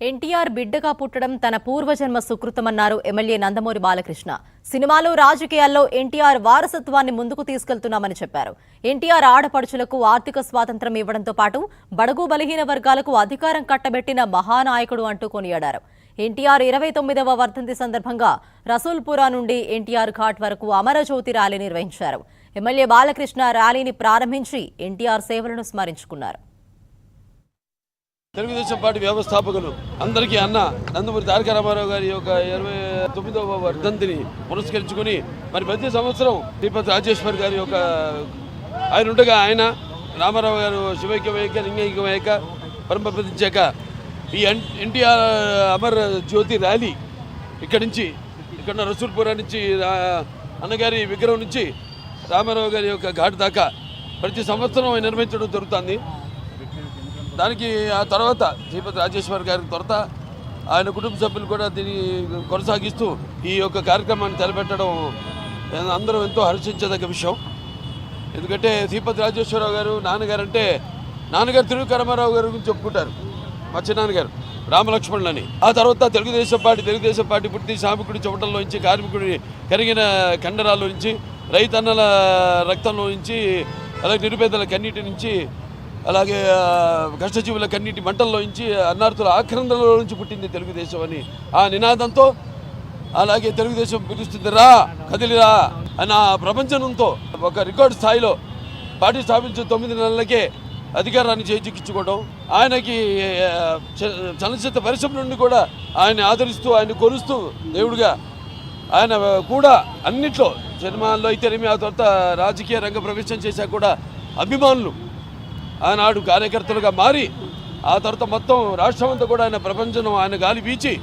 ఎన్టీఆర్ బిడ్డగా పుట్టడం తన పూర్వజన్మ సుకృతమన్నారు ఎమ్మెల్యే నందమూరి బాలకృష్ణ. సినిమాలు రాజకీయాల్లో ఎన్టీఆర్ వారసత్వాన్ని ముందుకు తీసుకెళ్తున్నామని చెప్పారు. ఎన్టీఆర్ ఆడపడుచులకు ఆర్థిక స్వాతంత్రం ఇవ్వడంతో పాటు బడుగు బలహీన వర్గాలకు అధికారం కట్టబెట్టిన మహానాయకుడు అంటూ కొనియాడారు. ఎన్టీఆర్ ఇరవై తొమ్మిదవ వర్ధంతి సందర్భంగా రసూల్పురా నుండి ఎన్టీఆర్ ఘాట్ వరకు అమరజ్యోతి ర్యాలీ నిర్వహించారు. ఎమ్మెల్యే బాలకృష్ణ ర్యాలీని ప్రారంభించి ఎన్టీఆర్ సేవలను స్మరించుకున్నారు. తెలుగుదేశం పార్టీ వ్యవస్థాపకులు అందరికీ అన్న నందమూరి తారక రామారావు గారి యొక్క ఇరవై తొమ్మిదవ వర్ధంతిని పురస్కరించుకుని మరి ప్రతి సంవత్సరం తిరుపతి రాజేశ్వర్ గారి యొక్క ఆయన ఉండగా ఆయన రామారావు గారు శివైక్యమయ్యాక లింగైక్యమయ్యాక పరంపదించాక ఈ ఎన్ ఎన్టీఆర్ అమర్ జ్యోతి ర్యాలీ ఇక్కడి నుంచి ఇక్కడ రసూల్పురా నుంచి అన్నగారి విగ్రహం నుంచి రామారావు గారి యొక్క ఘాటు దాకా ప్రతి సంవత్సరం నిర్వహించడం జరుగుతుంది. దానికి ఆ తర్వాత శ్రీపతి రాజేశ్వర్ గారి తర్వాత ఆయన కుటుంబ సభ్యులు కూడా దీన్ని కొనసాగిస్తూ ఈ యొక్క కార్యక్రమాన్ని తలపెట్టడం అందరం ఎంతో హర్షించదగ్గ విషయం. ఎందుకంటే శ్రీపతి రాజేశ్వరరావు గారు నాన్నగారు అంటే నాన్నగారు తిరుగు రామారావు గారి గురించి చెప్పుకుంటారు మా చిన్నాన్నగారు రామలక్ష్మణులని. ఆ తర్వాత తెలుగుదేశం పార్టీ తెలుగుదేశం పార్టీ పుట్టి శ్రామికుడి చెమటల్లో నుంచి కార్మికుడి కరిగిన కండరాల్లో నుంచి రైతన్నల రక్తంలో నుంచి అలాగే నిరుపేదల కన్నీటి నుంచి అలాగే ఆ, కష్టజీవుల కన్నీటి మంటల్లో నుంచి అన్నార్థుల ఆక్రందనలో నుంచి పుట్టింది తెలుగుదేశం అని. ఆ నినాదంతో అలాగే తెలుగుదేశం పిలుస్తుంది రా కదిలిరా అని ఆ ప్రపంచంతో ఒక రికార్డు స్థాయిలో పార్టీ స్థాపించిన తొమ్మిది నెలలకే అధికారాన్ని చేజిక్కించుకోవడం ఆయనకి చ- చలనచిత్ర పరిశ్రమ నుండి కూడా ఆయన ఆదరిస్తూ ఆయన కొలుస్తూ దేవుడిగా ఆయన కూడా అన్నిట్లో సినిమాల్లో అయితేనేమి ఆ తర్వాత రాజకీయ రంగ ప్రవేశం చేశాక కూడా అభిమానులు ఆనాడు కార్యకర్తలుగా మారి ఆ తర్వాత మొత్తం రాష్ట్రం అంతా కూడా ఆయన ప్రపంచం ఆయన గాలి వీచి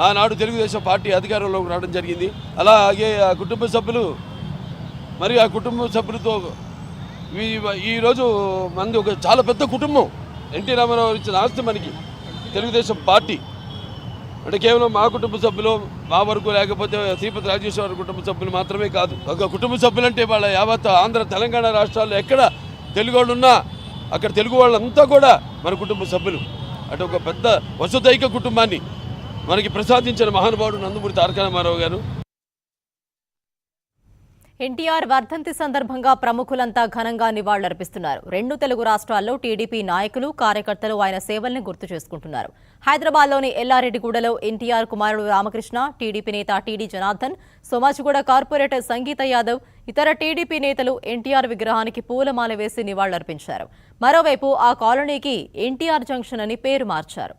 ఆనాడు తెలుగుదేశం పార్టీ అధికారంలోకి రావడం జరిగింది. అలాగే ఆ కుటుంబ సభ్యులు మరి ఆ కుటుంబ సభ్యులతో ఈ- ఈరోజు మంది ఒక చాలా పెద్ద కుటుంబం. ఎన్టీ రామారావు ఇచ్చిన ఆస్తి మనకి తెలుగుదేశం పార్టీ. అంటే కేవలం మా కుటుంబ సభ్యులు మా వరకు లేకపోతే శ్రీపతి రాజేశ్వర కుటుంబ సభ్యులు మాత్రమే కాదు. ఒక కుటుంబ సభ్యులంటే వాళ్ళ యావత్ ఆంధ్ర తెలంగాణ రాష్ట్రాల్లో ఎక్కడ తెలుగు వాళ్ళు ఉన్నా అక్కడ తెలుగు వాళ్ళంతా కూడా మన కుటుంబ సభ్యులు. అటు ఒక పెద్ద వసుదైక కుటుంబాన్ని మనకి ప్రసాదించిన మహానుభావుడు నందమూరి తారక రామారావు గారు. ఎన్టీఆర్ వర్ధంతి సందర్భంగా ప్రముఖులంతా ఘనంగా నివాళులర్పిస్తున్నారు. రెండు తెలుగు రాష్ట్రాల్లో టీడీపీ నాయకులు కార్యకర్తలు ఆయన సేవల్ని గుర్తు చేసుకుంటున్నారు. హైదరాబాద్లోని ఎల్లారెడ్డిగూడలో ఎన్టీఆర్ కుమారుడు రామకృష్ణ టీడీపీ నేత టీడీ జనార్దన్ సోమాజిగూడ కార్పొరేటర్ సంగీత యాదవ్ ఇతర టీడీపీ నేతలు ఎన్టీఆర్ విగ్రహానికి పూలమాల వేసి నివాళులర్పించారు. మరోవైపు ఆ కాలనీకి ఎన్టీఆర్ జంక్షన్ అని పేరు మార్చారు.